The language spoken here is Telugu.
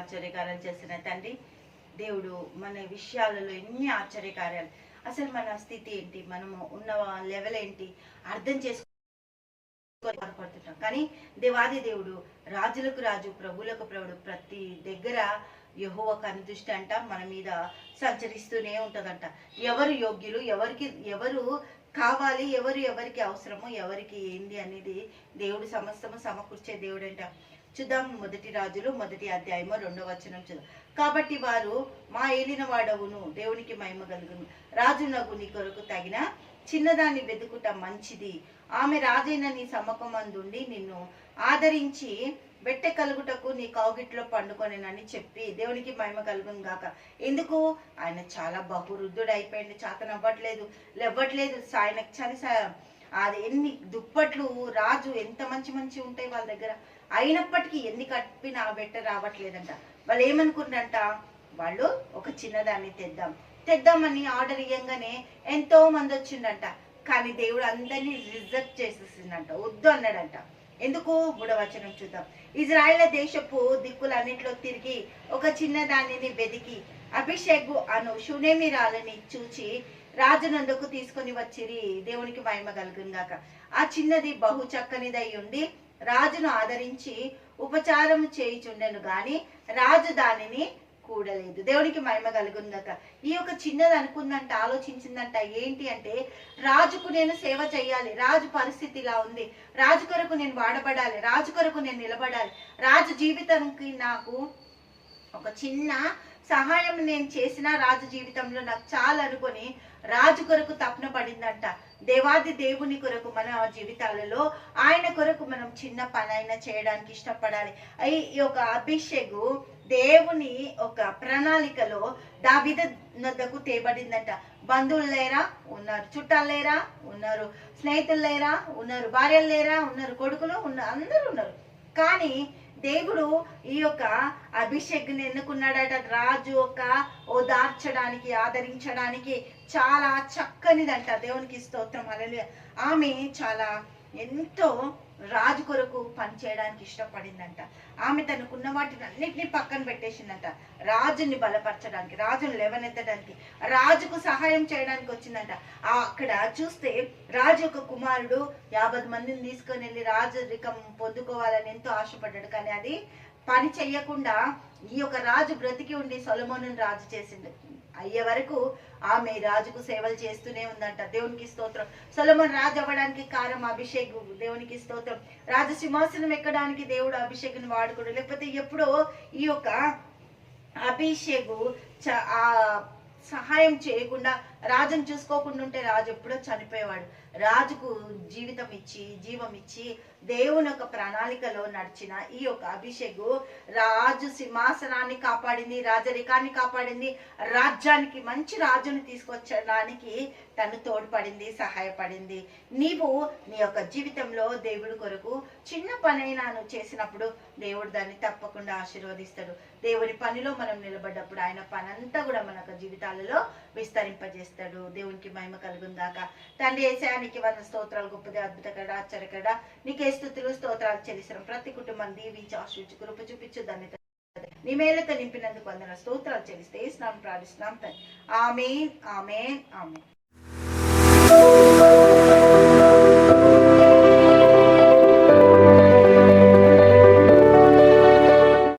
ఆశ్చర్యకార్యాలు చేసిన తండ్రి దేవుడు మన విషయాలలో ఎన్ని ఆశ్చర్యకార్యాలు. అసలు మన స్థితి ఏంటి? మనము ఉన్న లెవెల్ ఏంటి? అర్థం చేసుకోపడుతుంటాం కానీ దేవాది దేవుడు రాజులకు రాజు ప్రభులకు ప్రభుడు ప్రతి దగ్గర యహోవ కనిదృష్టి అంట మన మీద సంచరిస్తూనే ఉంటుందంట. ఎవరు యోగ్యులు? ఎవరికి ఎవరు కావాలి? ఎవరు ఎవరికి అవసరము? ఎవరికి ఏంది అనేది దేవుడు సమస్తము సమకూర్చే దేవుడు అంట చూద్దాం. మొదటి రాజులు మొదటి అధ్యాయము రెండవ వచనం చూద్దాం. కాబట్టి వారు మా ఏలిన వాడవును దేవునికి మహిమ కలుగును. రాజునకు నీ కొరకు తగిన చిన్నదాన్ని వెతుకుట మంచిది. ఆమె రాజైన నీ సమ్మకమందుండి నిన్ను ఆదరించి బెట్టె కలుగుటకు నీ కౌగిట్లో పండుకొనేనని చెప్పి దేవునికి మహిమ కలుగును గాక. ఎందుకు? ఆయన చాలా బహురుద్ధుడు అయిపోయింది చేతన అవ్వట్లేదు లేవ్వట్లేదు. ఆయనకు చని అది ఎన్ని దుప్పట్లు రాజు ఎంత మంచి మంచి ఉంటాయి వాళ్ళ దగ్గర. అయినప్పటికీ ఎన్ని కట్టినా ఆ బెట్ట రావట్లేదంట. వాళ్ళు ఏమనుకున్నారంట వాళ్ళు ఒక చిన్నదాన్ని తెద్దాం. తెద్దామని ఆర్డర్ ఇవ్వగానే ఎంతో మంది వచ్చిండంట కానీ దేవుడు అందరినీ రిజెక్ట్ చేసేసిందంట. వద్దు అన్నాడంట. ఎందుకు? బుడవచనం చూద్దాం. ఇజ్రాయెల్ దేశపు దిక్కులన్నింటిలో తిరిగి ఒక చిన్న దానిని వెదికి అభిషేక్ అను శునేమిరాలని చూచి రాజునందుకు తీసుకొని వచ్చిరి. దేవునికి మహిమ కలుగుగాక ఆ చిన్నది బహు చక్కనిదై ఉండి రాజును ఆదరించి ఉపచారం చేయుచుండెను గాని రాజు దానిని కూడలేదు. దేవునికి మహిమ కలుగుందట ఈ యొక్క చిన్నది అనుకుందంట ఆలోచించిందంట ఏంటి అంటే రాజుకు నేను సేవ చేయాలి. రాజు పరిస్థితి ఇలా ఉంది. రాజు కొరకు నేను వాడబడాలి. రాజు కొరకు నేను నిలబడాలి. రాజు జీవితానికి నాకు ఒక చిన్న సహాయం నేను చేసిన రాజు జీవితంలో నాకు చాలా అనుకొని రాజు కొరకు తపన పడిందంట. దేవాది దేవుని కొరకు మన జీవితాలలో ఆయన కొరకు మనం చిన్న పని అయినా చేయడానికి ఇష్టపడాలి. ఈ యొక్క అభిషేకు దేవుని ఒక ప్రణాళికలో దావిద నద్దకు తేబడిందంట. బంధువులు లేరా? ఉన్నారు. చుట్టాలు లేరా? ఉన్నారు. స్నేహితులు లేరా? ఉన్నారు. భార్యలు లేరా? ఉన్నారు. కొడుకులు ఉన్నారు. అందరూ ఉన్నారు. కానీ దేవుడు ఈ యొక్క అభిషేక్ని ఎన్నుకున్నాడట. రాజు ఒక ఓదార్చడానికి ఆదరించడానికి చాలా చక్కనిదంట దేవునికి స్తోత్రం. అలలు ఆమె చాలా ఎంతో రాజు పనిచేయడానికి ఇష్టపడిందంట. ఆమె తనకున్న వాటిని అన్నిటినీ పక్కన పెట్టేసిందంట. రాజుని బలపరచడానికి రాజును లేవనెత్తడానికి రాజుకు సహాయం చేయడానికి వచ్చిందంట. ఆ అక్కడ చూస్తే రాజు యొక్క కుమారుడు యాభై మందిని తీసుకొని వెళ్ళి రాజరికం పొందుకోవాలని ఎంతో ఆశపడ్డాడు. కానీ అది పని చెయ్యకుండా ఈ యొక్క రాజు బ్రతికి ఉండి సొలమోను రాజు చేసిండు అయ్యే వరకు ఆమె రాజుకు సేవలు చేస్తూనే ఉందంట. దేవునికి స్తోత్రం. సొలమన్ రాజు అవ్వడానికి కారం అభిషేక్ దేవునికి స్తోత్రం. రాజు సింహాసనం ఎక్కడానికి దేవుడు అభిషేక్ను వాడుకోడు? లేకపోతే ఎప్పుడో ఈ యొక్క అభిషేకు చ ఆ సహాయం చేయకుండా రాజును చూసుకోకుండా ఉంటే రాజు ఎప్పుడో చనిపోయేవాడు. రాజుకు జీవితం ఇచ్చి జీవం ఇచ్చి దేవుని యొక్క ప్రణాళికలో నడిచిన ఈ యొక్క అభిషేకు రాజు సింహాసనాన్ని కాపాడింది రాజరికాన్ని కాపాడింది రాజ్యానికి మంచి రాజును తీసుకొచ్చడానికి తను తోడ్పడింది సహాయపడింది. నీవు నీ యొక్క జీవితంలో దేవుడి కొరకు చిన్న పనైనా నువ్వు చేసినప్పుడు దేవుడు దాన్ని తప్పకుండా ఆశీర్వదిస్తాడు. దేవుని పనిలో మనం నిలబడ్డప్పుడు ఆయన పనంతా కూడా మన యొక్క జీవితాలలో విస్తరింపజేస్తాడు. దేవునికి మహిమ కలుగుందాక తండ్రి ఏసానికి వంద స్తోత్రాలు గొప్పది అద్భుతకడ ఆశ్చర్యకడ నీకే స్థుతులు స్తోత్రాలు చెల్లిస్తాం ప్రతి కుటుంబం దీవించి ఆశ్రయించి కృప చూపించు దాన్ని నీ మేలతో నింపినందుకు వందన స్తోత్రాలు చెల్లిస్తే స్నానం ప్రార్థిస్తున్నాం తండ్రి. ఆమె ఆమె ఆమె